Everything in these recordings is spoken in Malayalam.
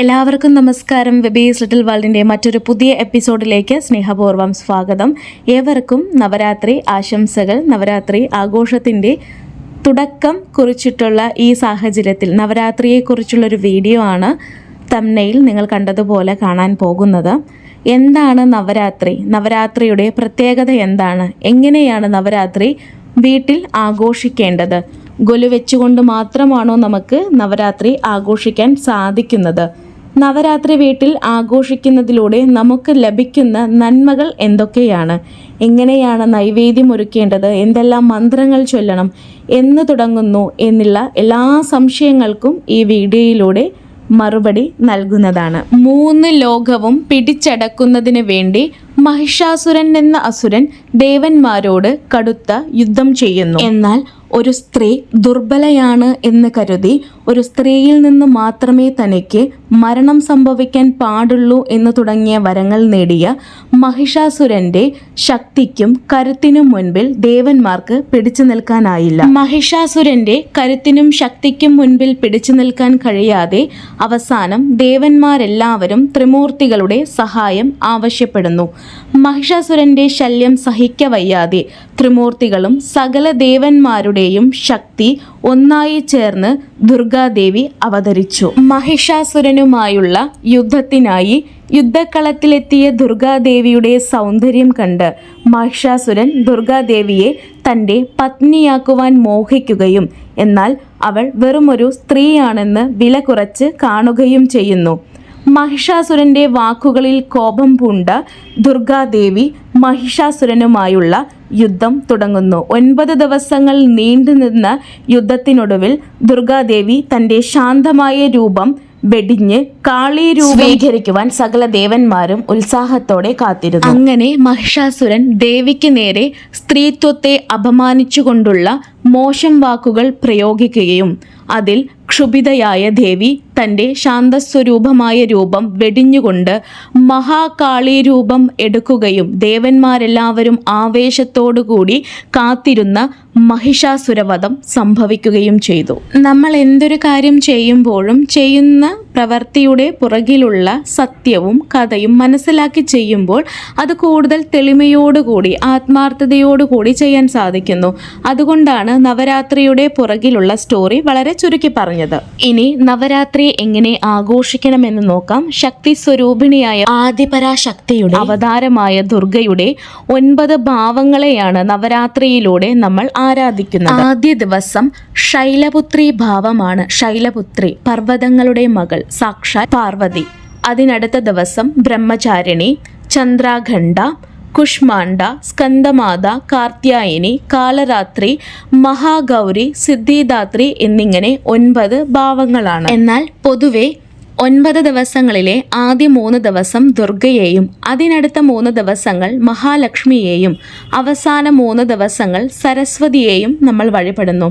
എല്ലാവർക്കും നമസ്കാരം. വെബീസ് ലിറ്റിൽ വേൾഡിന്റെ മറ്റൊരു പുതിയ എപ്പിസോഡിലേക്ക് സ്നേഹപൂർവം സ്വാഗതം. ഏവർക്കും നവരാത്രി ആശംസകൾ. നവരാത്രി ആഘോഷത്തിന്റെ തുടക്കം കുറിച്ചിട്ടുള്ള ഈ സാഹചര്യത്തിൽ നവരാത്രിയെക്കുറിച്ചുള്ളൊരു വീഡിയോ ആണ് തമ്മനയിൽ നിങ്ങൾ കണ്ടതുപോലെ കാണാൻ പോകുന്നത്. എന്താണ് നവരാത്രി? നവരാത്രിയുടെ പ്രത്യേകത എന്താണ്? എങ്ങനെയാണ് നവരാത്രി വീട്ടിൽ ആഘോഷിക്കേണ്ടത്? ഗൊലു വെച്ചുകൊണ്ട് മാത്രമാണോ നമുക്ക് നവരാത്രി ആഘോഷിക്കാൻ സാധിക്കുന്നത്? നവരാത്രി വീട്ടിൽ ആഘോഷിക്കുന്നതിലൂടെ നമുക്ക് ലഭിക്കുന്ന നന്മകൾ എന്തൊക്കെയാണ്? എങ്ങനെയാണ് നൈവേദ്യം ഒരുക്കേണ്ടത്? എന്തെല്ലാം മന്ത്രങ്ങൾ ചൊല്ലണം? എന്ന് തുടങ്ങുന്നു എന്നുള്ള എല്ലാ സംശയങ്ങൾക്കും ഈ വീഡിയോയിലൂടെ മറുപടി നൽകുന്നതാണ്. മൂന്ന് ലോകവും പിടിച്ചടക്കുന്നതിന് വേണ്ടി മഹിഷാസുരൻ എന്ന അസുരൻ ദേവന്മാരോട് കടുത്ത യുദ്ധം ചെയ്യുന്നു. എന്നാൽ ഒരു സ്ത്രീ ദുർബലയാണ് എന്ന് കരുതി ഒരു സ്ത്രീയിൽ നിന്ന് മാത്രമേ തനിക്ക് മരണം സംഭവിക്കാൻ പാടുള്ളൂ എന്ന് തുടങ്ങിയ വരങ്ങൾ നേടിയ മഹിഷാസുരന്റെ ശക്തിക്കും കരുത്തിനും മുൻപിൽ ദേവന്മാർക്ക് പിടിച്ചു നിൽക്കാനായില്ല. മഹിഷാസുരന്റെ കരുത്തിനും ശക്തിക്കും മുൻപിൽ പിടിച്ചു നിൽക്കാൻ കഴിയാതെ അവസാനം ദേവന്മാരെല്ലാവരും ത്രിമൂർത്തികളുടെ സഹായം ആവശ്യപ്പെടുന്നു. മഹിഷാസുരന്റെ ശല്യം സഹിക്കവയ്യാതെ ത്രിമൂർത്തികളും സകല ദേവന്മാരുടെയും ശക്തി ഒന്നായി ചേർന്ന് ദുർഗാദേവി അവതരിച്ചു. മഹിഷാസുരനുമായുള്ള യുദ്ധത്തിനായി യുദ്ധക്കളത്തിലെത്തിയ ദുർഗാദേവിയുടെ സൗന്ദര്യം കണ്ട് മഹിഷാസുരൻ ദുർഗാദേവിയെ തന്റെ പത്നിയാക്കുവാൻ മോഹിക്കുകയും എന്നാൽ അവൾ വെറുമൊരു സ്ത്രീയാണെന്ന് വില കുറച്ച് കാണുകയും ചെയ്യുന്നു. മഹിഷാസുരന്റെ വാക്കുകളിൽ കോപം പൂണ്ട ദുർഗാദേവി മഹിഷാസുരനുമായുള്ള യുദ്ധം തുടങ്ങുന്നു. ഒൻപത് ദിവസങ്ങൾ നീണ്ടുനിന്ന യുദ്ധത്തിനൊടുവിൽ ദുർഗാദേവി തന്റെ ശാന്തമായ രൂപം വെടിഞ്ഞ് കാളി രൂപീകരിക്കുവാൻ സകല ദേവന്മാരും ഉത്സാഹത്തോടെ കാത്തിരുന്നു. അങ്ങനെ മഹിഷാസുരൻ ദേവിക്ക് നേരെ സ്ത്രീത്വത്തെ അപമാനിച്ചുകൊണ്ടുള്ള മോശം വാക്കുകൾ പ്രയോഗിക്കുകയും അതിൽ ക്ഷുഭിതയായ ദേവി തന്റെ ശാന്തസ്വരൂപമായ രൂപം വെടിഞ്ഞുകൊണ്ട് മഹാകാളി രൂപം എടുക്കുകയും ദേവന്മാരെല്ലാവരും ആവേശത്തോടുകൂടി കാത്തിരുന്ന മഹിഷാസുരവധം സംഭവിക്കുകയും ചെയ്തു. നമ്മൾ എന്തൊരു കാര്യം ചെയ്യുമ്പോഴും ചെയ്യുന്ന പ്രവൃത്തിയുടെ പുറകിലുള്ള സത്യവും കഥയും മനസ്സിലാക്കി ചെയ്യുമ്പോൾ അത് കൂടുതൽ തെളിമയോടുകൂടി ആത്മാർത്ഥതയോടുകൂടി ചെയ്യാൻ സാധിക്കുന്നു. അതുകൊണ്ടാണ് നവരാത്രിയുടെ പുറകിലുള്ള സ്റ്റോറി വളരെ ചുരുക്കി പറഞ്ഞത്. ഇനി നവരാത്രി എങ്ങനെ ആഘോഷിക്കണമെന്ന് നോക്കാം. ശക്തി സ്വരൂപിണിയായ ആദിപരാശക്തിയുടെ അവതാരമായ ദുർഗയുടെ ഒൻപത് ഭാവങ്ങളെയാണ് നവരാത്രിയിലൂടെ നമ്മൾ ആരാധിക്കുന്നത്. ആദ്യ ദിവസം ശൈലപുത്രി ഭാവമാണ്. ശൈലപുത്രി പർവതങ്ങളുടെ മകൾ സാക്ഷാൽ പാർവതി. അതിനടുത്ത ദിവസം ബ്രഹ്മചാരിണി ചന്ദ്രാഖണ്ഡ കുഷ്മാണ്ഡ സ്കന്ദമാത കാർത്യായനി കാലരാത്രി മഹാഗൗരി സിദ്ധിദാത്രി എന്നിങ്ങനെ ഒൻപത് ഭാവങ്ങളാണ്. എന്നാൽ പൊതുവെ ഒൻപത് ദിവസങ്ങളിലെ ആദ്യ മൂന്ന് ദിവസം ദുർഗയെയും അതിനടുത്ത മൂന്ന് ദിവസങ്ങൾ മഹാലക്ഷ്മിയെയും അവസാന മൂന്ന് ദിവസങ്ങൾ സരസ്വതിയെയും നമ്മൾ വഴിപെടുന്നു.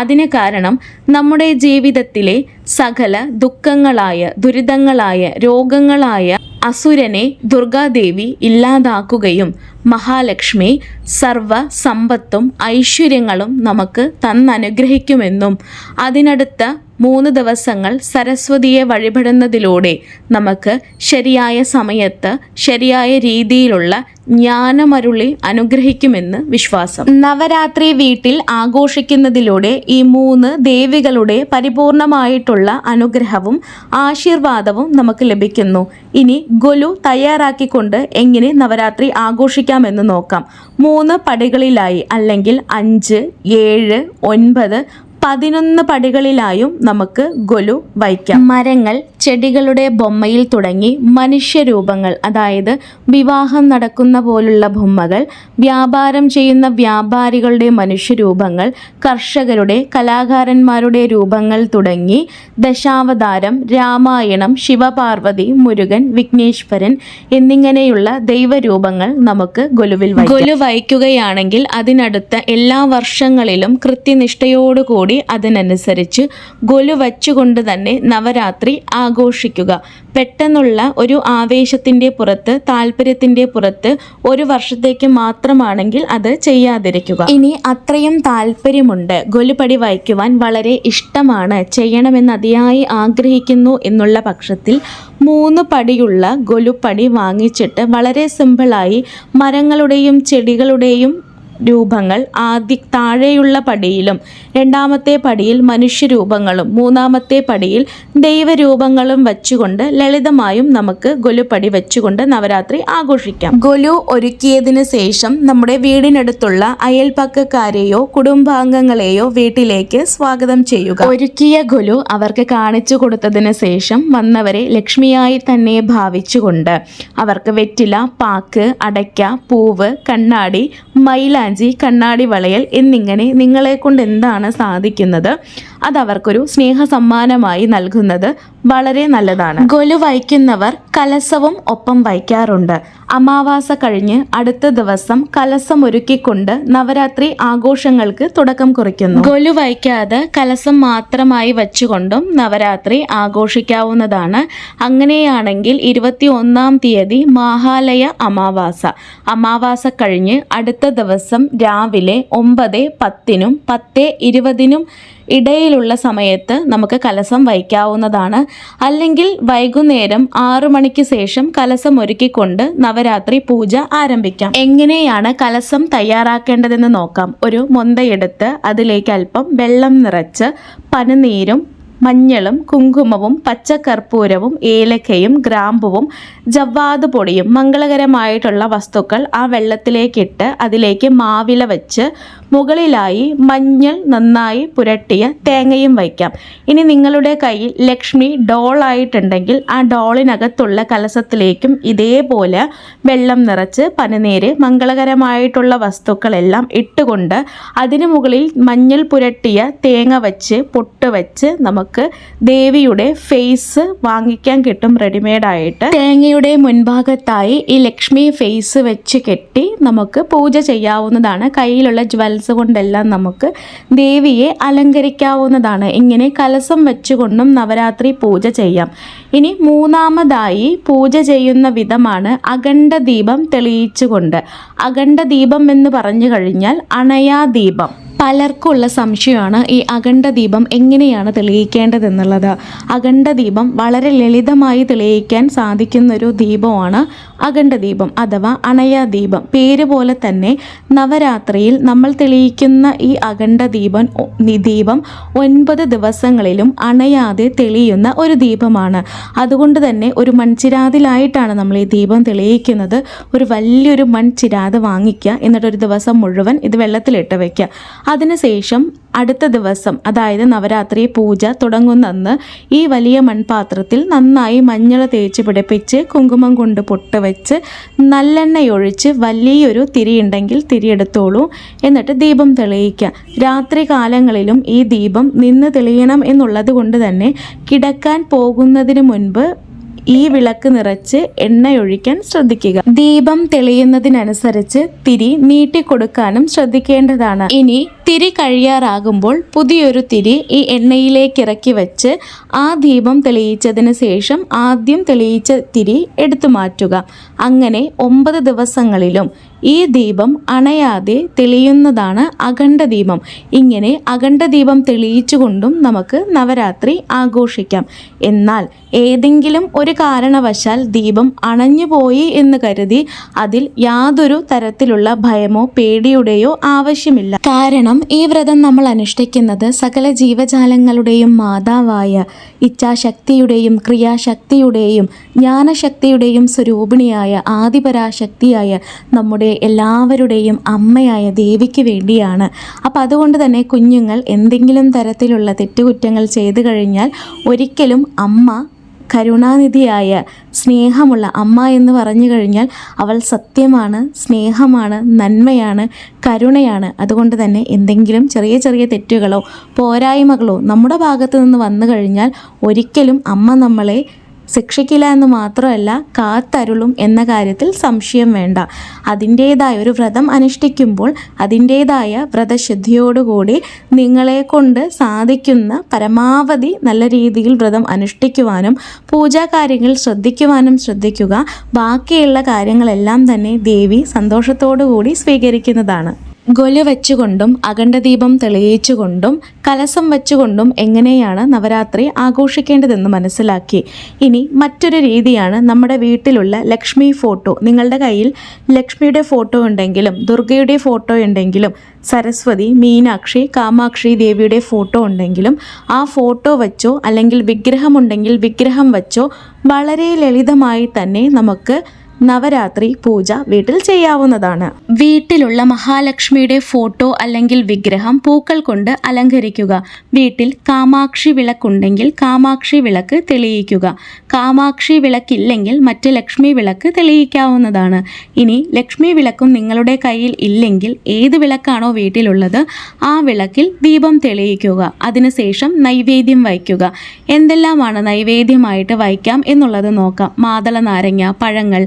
അതിന് കാരണം നമ്മുടെ ജീവിതത്തിലെ സകല ദുഃഖങ്ങളായ ദുരിതങ്ങളായ രോഗങ്ങളായ അസുരനെ ദുർഗാദേവി ഇല്ലാതാക്കുകയും മഹാലക്ഷ്മി സർവ സമ്പത്തും ഐശ്വര്യങ്ങളും നമുക്ക് തന്നനുഗ്രഹിക്കുമെന്നും അതിനടുത്ത മൂന്ന് ദിവസങ്ങൾ സരസ്വതിയെ വഴിപെടുന്നതിലൂടെ നമുക്ക് ശരിയായ സമയത്ത് ശരിയായ രീതിയിലുള്ള ജ്ഞാനമരുളി അനുഗ്രഹിക്കുമെന്ന് വിശ്വാസം. നവരാത്രി വീട്ടിൽ ആഘോഷിക്കുന്നതിലൂടെ ഈ മൂന്ന് ദേവികളുടെ പരിപൂർണമായിട്ടുള്ള അനുഗ്രഹവും ആശീർവാദവും നമുക്ക് ലഭിക്കുന്നു. ഇനി ഗൊലു തയ്യാറാക്കിക്കൊണ്ട് എങ്ങനെ നവരാത്രി ആഘോഷിക്കാമെന്ന് നോക്കാം. മൂന്ന് പടികളിലായി അല്ലെങ്കിൽ അഞ്ച് ഏഴ് ഒൻപത് പതിനൊന്ന് പടികളിലായും നമുക്ക് ഗൊലു വയ്ക്കാം. മരങ്ങൾ ചെടികളുടെ ബൊമ്മയിൽ തുടങ്ങി മനുഷ്യരൂപങ്ങൾ അതായത് വിവാഹം നടക്കുന്ന പോലുള്ള ബൊമ്മകൾ വ്യാപാരം ചെയ്യുന്ന വ്യാപാരികളുടെ മനുഷ്യരൂപങ്ങൾ കർഷകരുടെ കലാകാരന്മാരുടെ രൂപങ്ങൾ തുടങ്ങി ദശാവതാരം രാമായണം ശിവപാർവതി മുരുകൻ വിഘ്നേശ്വരൻ എന്നിങ്ങനെയുള്ള ദൈവരൂപങ്ങൾ നമുക്ക് ഗൊലുവിൽ ഗൊലു വയ്ക്കുകയാണെങ്കിൽ അതിനടുത്ത എല്ലാ വർഷങ്ങളിലും കൃത്യനിഷ്ഠയോടുകൂടി അതിനനുസരിച്ച് ഗൊലു വച്ചുകൊണ്ട് തന്നെ നവരാത്രി ആഘോഷിക്കുക. പെട്ടെന്നുള്ള ഒരു ആവേശത്തിന്റെ പുറത്ത് താല്പര്യത്തിന്റെ പുറത്ത് ഒരു വർഷത്തേക്ക് മാത്രമാണെങ്കിൽ അത് ചെയ്യാതിരിക്കുക. ഇനി അത്രയും താല്പര്യമുണ്ട്. ഗൊലുപടി വായിക്കുവാൻ വളരെ ഇഷ്ടമാണ്. ചെയ്യണമെന്ന് അതിയായി ആഗ്രഹിക്കുന്നു എന്നുള്ള പക്ഷത്തിൽ മൂന്ന് പടിയുള്ള ഗൊലുപ്പടി വാങ്ങിച്ചിട്ട് വളരെ സിമ്പിളായി മരങ്ങളുടെയും ചെടികളുടെയും രൂപങ്ങൾ ആദ്യ താഴെയുള്ള പടിയിലും രണ്ടാമത്തെ പടിയിൽ മനുഷ്യരൂപങ്ങളും മൂന്നാമത്തെ പടിയിൽ ദൈവരൂപങ്ങളും വച്ചുകൊണ്ട് ലളിതമായും നമുക്ക് ഗൊലുപടി വെച്ചുകൊണ്ട് നവരാത്രി ആഘോഷിക്കാം. ഗൊലു ഒരുക്കിയതിനു ശേഷം നമ്മുടെ വീടിനടുത്തുള്ള അയൽപ്പക്കക്കാരെയോ കുടുംബാംഗങ്ങളെയോ വീട്ടിലേക്ക് സ്വാഗതം ചെയ്യുക. ഒരുക്കിയ ഗൊലു അവർക്ക് കാണിച്ചു കൊടുത്തതിന് ശേഷം വന്നവരെ ലക്ഷ്മിയായി തന്നെ ഭാവിച്ചുകൊണ്ട് അവർക്ക് വെറ്റില പാക്ക് അടയ്ക്ക പൂവ് കണ്ണാടി മൈലാഞ്ചി കണ്ണാടി വളയൽ എന്നിങ്ങനെ നിങ്ങളെ കൊണ്ട് എന്താണ് സാധിക്കുന്നത്? അത് അവർക്കൊരു സ്നേഹ സമ്മാനമായി നൽകുന്നത് വളരെ നല്ലതാണ്. ഗൊലു വയ്ക്കുന്നവർ കലസവും ഒപ്പം വയ്ക്കാറുണ്ട് അമാവാസ കഴിഞ്ഞ് അടുത്ത ദിവസം കലസം ഒരുക്കിക്കൊണ്ട് നവരാത്രി ആഘോഷങ്ങൾക്ക് തുടക്കം കുറിക്കുന്നു. ഗൊലു വയ്ക്കാതെ കലസം മാത്രമായി വെച്ചുകൊണ്ടും നവരാത്രി ആഘോഷിക്കാവുന്നതാണ്. അങ്ങനെയാണെങ്കിൽ ഇരുപത്തി ഒന്നാം തീയതി മഹാലയ അമാവാസ. അമാവാസ കഴിഞ്ഞ് അടുത്ത ദിവസം രാവിലെ ഒമ്പത് പത്തിനും പത്ത് ഇരുപതിനും ഇടയിലുള്ള സമയത്ത് നമുക്ക് കലസം വയ്ക്കാവുന്നതാണ്. അല്ലെങ്കിൽ വൈകുന്നേരം ആറു മണിക്ക് ശേഷം കലസം ഒരുക്കിക്കൊണ്ട് നവരാത്രി പൂജ ആരംഭിക്കാം. എങ്ങനെയാണ് കലസം തയ്യാറാക്കേണ്ടതെന്ന് നോക്കാം. ഒരു മൊന്തയെടുത്ത് അതിലേക്ക് അല്പം വെള്ളം നിറച്ച് പനിനീരും മഞ്ഞളും കുങ്കുമവും പച്ചക്കർപ്പൂരവും ഏലക്കയും ഗ്രാമ്പുവും ജവ്വാത് പൊടിയും മംഗളകരമായിട്ടുള്ള വസ്തുക്കൾ ആ വെള്ളത്തിലേക്കിട്ട് അതിലേക്ക് മാവില വെച്ച് മുകളിലായി മഞ്ഞൾ നന്നായി പുരട്ടിയ തേങ്ങയും വയ്ക്കാം. ഇനി നിങ്ങളുടെ കയ്യിൽ ലക്ഷ്മി ഡോളായിട്ടുണ്ടെങ്കിൽ ആ ഡോളിനകത്തുള്ള കലസത്തിലേക്കും ഇതേപോലെ വെള്ളം നിറച്ച് പനിനീര് മംഗളകരമായിട്ടുള്ള വസ്തുക്കളെല്ലാം ഇട്ടുകൊണ്ട് അതിനു മുകളിൽ മഞ്ഞൾ പുരട്ടിയ തേങ്ങ വച്ച് പൊട്ട് വച്ച് നമുക്ക് ദേവിയുടെ ഫേസ് വാങ്ങിക്കാൻ കിട്ടും റെഡിമെയ്ഡായിട്ട് തേങ്ങയുടെ മുൻഭാഗത്തായി ഈ ലക്ഷ്മി ഫേസ് വെച്ച് കെട്ടി നമുക്ക് പൂജ ചെയ്യാവുന്നതാണ്. കയ്യിലുള്ള ജ്വൽസ് കൊണ്ടെല്ലാം നമുക്ക് ദേവിയെ അലങ്കരിക്കാവുന്നതാണ്. ഇങ്ങനെ കലസം വെച്ചുകൊണ്ടും നവരാത്രി പൂജ ചെയ്യാം. ഇനി മൂന്നാമതായി പൂജ ചെയ്യുന്ന വിധമാണ് അഖണ്ഡ ദീപം തെളിയിച്ചുകൊണ്ട്. അഖണ്ഡ ദീപം എന്ന് പറഞ്ഞു കഴിഞ്ഞാൽ അണയാ ദീപം പലർക്കുള്ള സംശയമാണ് ഈ അഖണ്ഡ ദീപം എങ്ങനെയാണ് തെളിയിക്കേണ്ടതെന്നുള്ളത്. അഖണ്ഡ ദീപം വളരെ ലളിതമായി തെളിയിക്കാൻ സാധിക്കുന്നൊരു ദീപമാണ് അഖണ്ഡ ദീപം അഥവാ അണയാ ദീപം പേര് പോലെ തന്നെ നവരാത്രിയിൽ നമ്മൾ തെളിയിക്കുന്ന ഈ അഖണ്ഡ ദീപം ദീപം ഒൻപത് ദിവസങ്ങളിലും അണയാതെ തെളിയുന്ന ഒരു ദീപമാണ്. അതുകൊണ്ട് തന്നെ ഒരു മൺചിരാതിലായിട്ടാണ് നമ്മൾ ഈ ദീപം തെളിയിക്കുന്നത്. ഒരു വലിയൊരു മൺചിരാത് വാങ്ങിക്കുക എന്നിട്ടൊരു ദിവസം മുഴുവൻ ഇത് വെള്ളത്തിലിട്ട് വയ്ക്കുക അതിനുശേഷം അടുത്ത ദിവസം അതായത് നവരാത്രി പൂജ തുടങ്ങുന്നന്ന് ഈ വലിയ മൺപാത്രത്തിൽ നന്നായി മഞ്ഞൾ തേച്ച് പിടിപ്പിച്ച് കുങ്കുമം കൊണ്ട് പൊട്ട് വെച്ച് നല്ലെണ്ണയൊഴിച്ച് വലിയൊരു തിരിയുണ്ടെങ്കിൽ തിരിയെടുത്തോളൂ. എന്നിട്ട് ദീപം തെളിയിക്കുക. രാത്രി കാലങ്ങളിലും ഈ ദീപം നിന്ന് തെളിയണം എന്നുള്ളത് കൊണ്ട് തന്നെ കിടക്കാൻ പോകുന്നതിന് മുൻപ് ഈ വിളക്ക് നിറച്ച് എണ്ണയൊഴിക്കാൻ ശ്രദ്ധിക്കുക. ദീപം തെളിയുന്നതിനനുസരിച്ച് തിരി നീട്ടിക്കൊടുക്കാനും ശ്രദ്ധിക്കേണ്ടതാണ്. ഇനി തിരി കഴിയാറാകുമ്പോൾ പുതിയൊരു തിരി ഈ എണ്ണയിലേക്ക് ഇറക്കി വെച്ച് ആ ദീപം തെളിയിച്ചതിന് ശേഷം ആദ്യം തെളിയിച്ച തിരി എടുത്തു മാറ്റുക. അങ്ങനെ ഒമ്പത് ദിവസങ്ങളിലും ഈ ദീപം അണയാതെ തെളിയുന്നതാണ് അഖണ്ഡ ദീപം ഇങ്ങനെ അഖണ്ഡ ദീപം തെളിയിച്ചുകൊണ്ടും നമുക്ക് നവരാത്രി ആഘോഷിക്കാം. എന്നാൽ ഏതെങ്കിലും ഒരു കാരണവശാൽ ദീപം അണഞ്ഞുപോയി എന്ന് കരുതി അതിൽ യാതൊരു തരത്തിലുള്ള ഭയമോ പേടിയുടെയോ ആവശ്യമില്ല. കാരണം ഈ വ്രതം നമ്മൾ അനുഷ്ഠിക്കുന്നത് സകല ജീവജാലങ്ങളുടെയും മാതാവായ ഇച്ഛാശക്തിയുടെയും ക്രിയാശക്തിയുടെയും ജ്ഞാനശക്തിയുടെയും സ്വരൂപിണിയായ ആദിപരാശക്തിയായ നമ്മുടെ എല്ലാവരുടെയും അമ്മയായ ദേവിക്ക് വേണ്ടിയാണ്. അപ്പം അതുകൊണ്ട് തന്നെ കുഞ്ഞുങ്ങൾ എന്തെങ്കിലും തരത്തിലുള്ള തെറ്റുകുറ്റങ്ങൾ ചെയ്തു കഴിഞ്ഞാൽ ഒരിക്കലും അമ്മ കരുണാനിധിയായ സ്നേഹമുള്ള അമ്മ എന്ന് പറഞ്ഞു കഴിഞ്ഞാൽ അവൾ സത്യമാണ് സ്നേഹമാണ് നന്മയാണ് കരുണയാണ്. അതുകൊണ്ട് തന്നെ എന്തെങ്കിലും ചെറിയ ചെറിയ തെറ്റുകളോ പോരായ്മകളോ നമ്മുടെ ഭാഗത്ത് നിന്ന് വന്നു കഴിഞ്ഞാൽ ഒരിക്കലും അമ്മ നമ്മളെ ശിക്ഷിക്കില്ല എന്ന് മാത്രമല്ല കാത്തരുളും എന്ന കാര്യത്തിൽ സംശയം വേണ്ട. അതിന്റേതായ ഒരു വ്രതം അനുഷ്ഠിക്കുമ്പോൾ അതിന്റേതായ വ്രതശുദ്ധിയോടുകൂടി നിങ്ങളെ കൊണ്ട് സാധിക്കുന്ന പരമാവധി നല്ല രീതിയിൽ വ്രതം അനുഷ്ഠിക്കുവാനും പൂജാകാര്യങ്ങൾ ശ്രദ്ധിക്കുവാനും ശ്രദ്ധിക്കുക. ബാക്കിയുള്ള കാര്യങ്ങളെല്ലാം തന്നെ ദേവി സന്തോഷത്തോടു കൂടി സ്വീകരിക്കുന്നതാണ്. ഗൊല വെച്ചുകൊണ്ടും അഖണ്ഡദീപം തെളിയിച്ചുകൊണ്ടും കലസം വെച്ചുകൊണ്ടും എങ്ങനെയാണ് നവരാത്രി ആഘോഷിക്കേണ്ടതെന്ന് മനസ്സിലാക്കി. ഇനി മറ്റൊരു രീതിയാണ് നമ്മുടെ വീട്ടിലുള്ള ലക്ഷ്മി ഫോട്ടോ. നിങ്ങളുടെ കയ്യിൽ ലക്ഷ്മിയുടെ ഫോട്ടോ ഉണ്ടെങ്കിലും ദുർഗയുടെ ഫോട്ടോ ഉണ്ടെങ്കിലും സരസ്വതി മീനാക്ഷി കാമാക്ഷി ദേവിയുടെ ഫോട്ടോ ഉണ്ടെങ്കിലും ആ ഫോട്ടോ വെച്ചോ അല്ലെങ്കിൽ വിഗ്രഹമുണ്ടെങ്കിൽ വിഗ്രഹം വെച്ചോ വളരെ ലളിതമായി തന്നെ നമുക്ക് നവരാത്രി പൂജ വീട്ടിൽ ചെയ്യാവുന്നതാണ്. വീട്ടിലുള്ള മഹാലക്ഷ്മിയുടെ ഫോട്ടോ അല്ലെങ്കിൽ വിഗ്രഹം പൂക്കൾ കൊണ്ട് അലങ്കരിക്കുക. വീട്ടിൽ കാമാക്ഷി വിളക്കുണ്ടെങ്കിൽ കാമാക്ഷി വിളക്ക് തെളിയിക്കുക. കാമാക്ഷി വിളക്കില്ലെങ്കിൽ മറ്റ് ലക്ഷ്മി വിളക്ക് തെളിയിക്കാവുന്നതാണ്. ഇനി ലക്ഷ്മി വിളക്കും നിങ്ങളുടെ കയ്യിൽ ഇല്ലെങ്കിൽ ഏത് വിളക്കാണോ വീട്ടിലുള്ളത് ആ വിളക്കിൽ ദീപം തെളിയിക്കുക. അതിനുശേഷം നൈവേദ്യം വയ്ക്കുക. എന്തെല്ലാമാണ് നൈവേദ്യമായിട്ട് വയ്ക്കാം എന്നുള്ളത് നോക്കാം. മാതള നാരങ്ങ പഴങ്ങൾ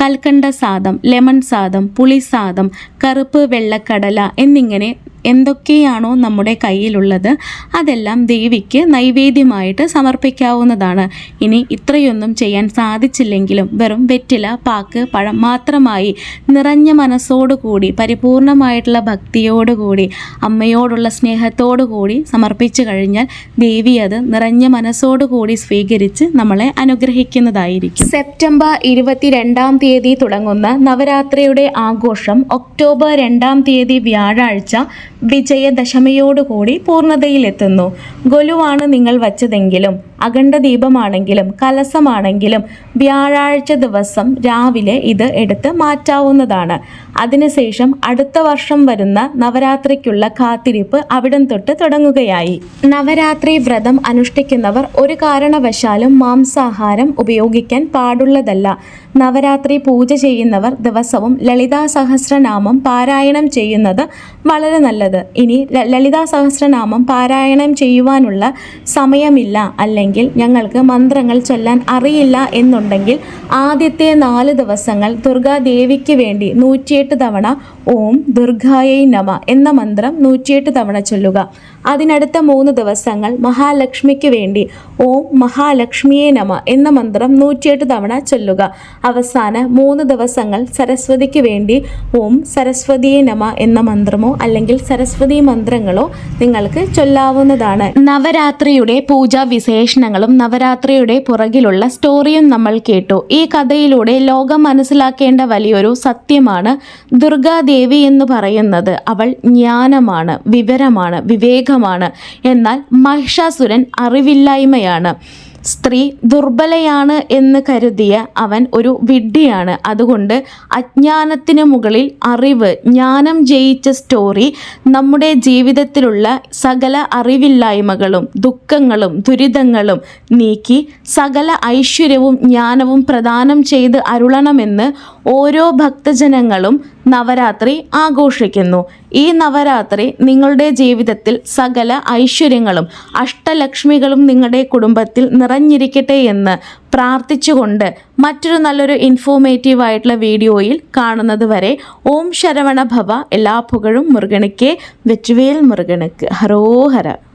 കൽക്കണ്ട സാദം ലെമൺ സാദം പുളി സാദം കറുപ്പ് വെള്ളക്കടല എന്നിങ്ങനെ എന്തൊക്കെയാണോ നമ്മുടെ കയ്യിലുള്ളത് അതെല്ലാം ദേവിക്ക് നൈവേദ്യമായിട്ട് സമർപ്പിക്കാവുന്നതാണ്. ഇനി ഇത്രയൊന്നും ചെയ്യാൻ സാധിച്ചില്ലെങ്കിലും വെറും വെറ്റില പാക്ക് പഴം മാത്രമായി നിറഞ്ഞ മനസ്സോടുകൂടി പരിപൂർണമായിട്ടുള്ള ഭക്തിയോടുകൂടി അമ്മയോടുള്ള സ്നേഹത്തോടുകൂടി സമർപ്പിച്ചു കഴിഞ്ഞാൽ ദേവി അത് നിറഞ്ഞ മനസ്സോടുകൂടി സ്വീകരിച്ച് നമ്മളെ അനുഗ്രഹിക്കുന്നതായിരിക്കും. സെപ്റ്റംബർ ഇരുപത്തിരണ്ടാം തീയതി തുടങ്ങുന്ന നവരാത്രിയുടെ ആഘോഷം ഒക്ടോബർ രണ്ടാം തീയതി വ്യാഴാഴ്ച വിജയദശമിയോടുകൂടി പൂർണതയിലെത്തുന്നു. ഗൊലുവാണ് നിങ്ങൾ വച്ചതെങ്കിലും അഖണ്ഡ ദീപമാണെങ്കിലും കലസമാണെങ്കിലും വ്യാഴാഴ്ച ദിവസം രാവിലെ ഇത് എടുത്ത് മാറ്റാവുന്നതാണ്. അതിനുശേഷം അടുത്ത വർഷം വരുന്ന നവരാത്രിക്കുള്ള കാത്തിരിപ്പ് അവിടം തൊട്ട് തുടങ്ങുകയായി. നവരാത്രി വ്രതം അനുഷ്ഠിക്കുന്നവർ ഒരു കാരണവശാലും മാംസാഹാരം ഉപയോഗിക്കാൻ പാടുള്ളതല്ല. നവരാത്രി പൂജ ചെയ്യുന്നവർ ദിവസവും ലളിതാ സഹസ്രനാമം പാരായണം ചെയ്യുന്നത് വളരെ നല്ലത്. ഇനി ലളിതാ സഹസ്രനാമം പാരായണം ചെയ്യുവാനുള്ള സമയമില്ല. അല്ലെങ്കിൽ ഞങ്ങൾക്ക് മന്ത്രങ്ങൾ ചൊല്ലാൻ അറിയില്ല എന്നുണ്ടെങ്കിൽ ആദ്യത്തെ നാല് ദിവസങ്ങൾ ദുർഗാദേവിക്ക് വേണ്ടി നൂറ്റിയെട്ട് തവണ ഓം ദുർഗായൈ നമ എന്ന മന്ത്രം നൂറ്റിയെട്ട് തവണ ചൊല്ലുക. അതിനടുത്ത മൂന്ന് ദിവസങ്ങൾ മഹാലക്ഷ്മിക്ക് വേണ്ടി ഓം മഹാലക്ഷ്മിയെ നമ എന്ന മന്ത്രം നൂറ്റിയെട്ട് തവണ ചൊല്ലുക. അവസാന മൂന്ന് ദിവസങ്ങൾ സരസ്വതിക്ക് വേണ്ടി ഓം സരസ്വതിയെ നമ എന്ന മന്ത്രമോ അല്ലെങ്കിൽ സരസ്വതി മന്ത്രങ്ങളോ നിങ്ങൾക്ക് ചൊല്ലാവുന്നതാണ്. നവരാത്രിയുടെ പൂജാ വിശേഷണങ്ങളും നവരാത്രിയുടെ പുറകിലുള്ള സ്റ്റോറിയും നമ്മൾ കേട്ടു. ഈ കഥയിലൂടെ ലോകം മനസ്സിലാക്കേണ്ട വലിയൊരു സത്യമാണ് ദുർഗാദേവി എന്ന് പറയുന്നത്. അവൾ ജ്ഞാനമാണ് വിവരമാണ് വിവേകമാണ്. എന്നാൽ മഹിഷാസുരൻ അറിവില്ലായ്മയാണ്. സ്ത്രീ ദുർബലയാണ് എന്ന് കരുതിയ അവൻ ഒരു വിഡ്ഢിയാണ്. അതുകൊണ്ട് അജ്ഞാനത്തിന് മുകളിൽ അറിവ് ജ്ഞാനം ജയിച്ച സ്റ്റോറി നമ്മുടെ ജീവിതത്തിലുള്ള സകല അറിവില്ലായ്മകളും ദുഃഖങ്ങളും ദുരിതങ്ങളും നീക്കി സകല ഐശ്വര്യവും ജ്ഞാനവും പ്രദാനം ചെയ്ത് അരുളണമെന്ന് ഓരോ ഭക്തജനങ്ങളും നവരാത്രി ആഘോഷിക്കുന്നു. ഈ നവരാത്രി നിങ്ങളുടെ ജീവിതത്തിൽ സകല ഐശ്വര്യങ്ങളും അഷ്ടലക്ഷ്മികളും നിങ്ങളുടെ കുടുംബത്തിൽ നിറഞ്ഞിരിക്കട്ടെ എന്ന് പ്രാർത്ഥിച്ചുകൊണ്ട് മറ്റൊരു നല്ലൊരു ഇൻഫോർമേറ്റീവ് ആയിട്ടുള്ള വീഡിയോയിൽ കാണുന്നത് വരെ ഓം ശരവണ ഭവ. എല്ലാ പുകഴും മുരുകനുക്കേ വെറ്റുവേൽ മുരുകനുക്ക് ഹരോഹര